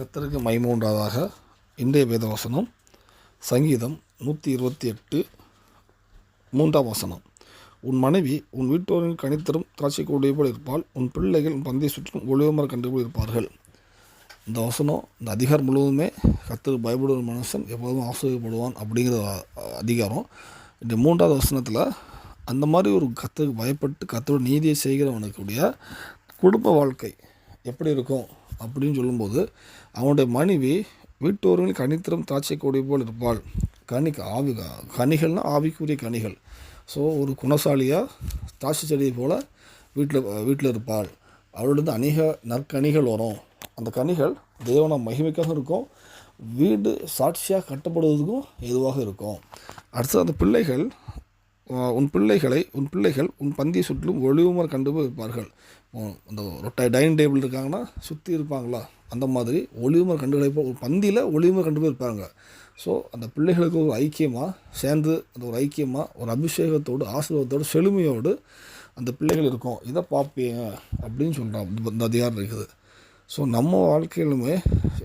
கத்தருக்கு மகிமை இன்றைய வேத வசனம் சங்கீதம் நூற்றி இருபத்தி எட்டு மூன்றாம் வசனம். உன் மனைவி உன் வீட்டோரின் கணித்தரும் திராட்சை கூடிய போல் இருப்பால் உன் பிள்ளைகள் பந்தை சுற்றும் ஒளிவமர கண்டு போல் இருப்பார்கள். இந்த வசனம் இந்த அதிகாரம் முழுவதுமே கத்தர் பயப்படுற மனுஷன் எப்போதும் ஆசிரியப்படுவான் அப்படிங்கிற அதிகாரம். இந்த மூன்றாவது வசனத்தில் அந்த மாதிரி ஒரு கத்துக்கு பயப்பட்டு கத்தோட நீதியை செய்கிறவனுக்குடைய குடும்ப வாழ்க்கை எப்படி இருக்கும்? அப்படின்னு சொல்லும்போது அவனுடைய மனைவி வீட்டோருமே கனித்திரம் திராட்சை கொடி போல் இருப்பாள். கனி ஆவி கனிகள்னால் ஆவிக்குரிய கனிகள். ஸோ ஒரு குணசாலியாக திராட்சை செடியை போல் வீட்டில் வீட்டில் இருப்பாள். அவளிருந்து அநேக நற்கனிகள் வரும். அந்த கனிகள் தேவன மகிமைக்காக இருக்கும். வீடு சாட்சியாக கட்டப்படுவதற்கும் எதுவாக இருக்கும். அடுத்து அந்த பிள்ளைகள் உன் பிள்ளைகளை உன் பிள்ளைகள் உன் பந்தியை சுற்றிலும் ஒளிவுமர் கண்டு போய் இருப்பார்கள் அந்த ரொட்டை டைனிங் டேபிள் இருக்காங்கன்னா சுற்றி இருப்பாங்களா? அந்த மாதிரி ஒளிவுமர் கண்டுகளை ஒரு பந்தியில் ஒளிவுமர் கண்டு போய் இருப்பாங்க ஸோ அந்த பிள்ளைகளுக்கு ஒரு ஐக்கியமாக சேர்ந்து அந்த ஒரு ஐக்கியமாக ஒரு அபிஷேகத்தோடு ஆசீர்வாதத்தோடு செழுமையோடு அந்த பிள்ளைகள் இருக்கும். இதை பார்ப்பீங்க அப்படின்னு சொல்கிறான் இந்த அதிகாரம் இருக்குது. ஸோ நம்ம வாழ்க்கையிலுமே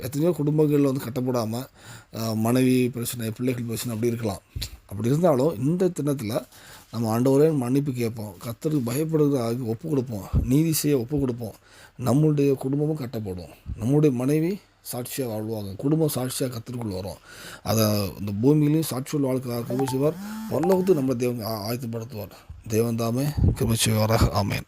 எத்தனையோ குடும்பங்களில் வந்து கட்டப்படாமல் மனைவி பிரச்சனை பிள்ளைகள் பிரச்சனை அப்படி இருக்கலாம். அப்படி இருந்தாலும் இந்த தினத்தில் நம்ம ஆண்டவரே மன்னிப்பு கேட்போம். கத்தருக்கு பயப்படுகிற ஆகி ஒப்பு கொடுப்போம். நீதி செய்ய ஒப்பு கொடுப்போம். நம்மளுடைய குடும்பமும் கட்டப்படும். நம்முடைய மனைவி சாட்சியாக வாழ்வாங்க. குடும்பம் சாட்சியாக கத்திற்குள் வரும். அதை இந்த பூமியிலையும் சாட்சியுள்ள வாழ்க்கை கிருபை செய்வார். பரலோகத்துக்கு நம்ம தேவன் ஆயத்தப்படுத்துவார். தேவன் தாமே கிருபை செய்வாராக. ஆமேன்.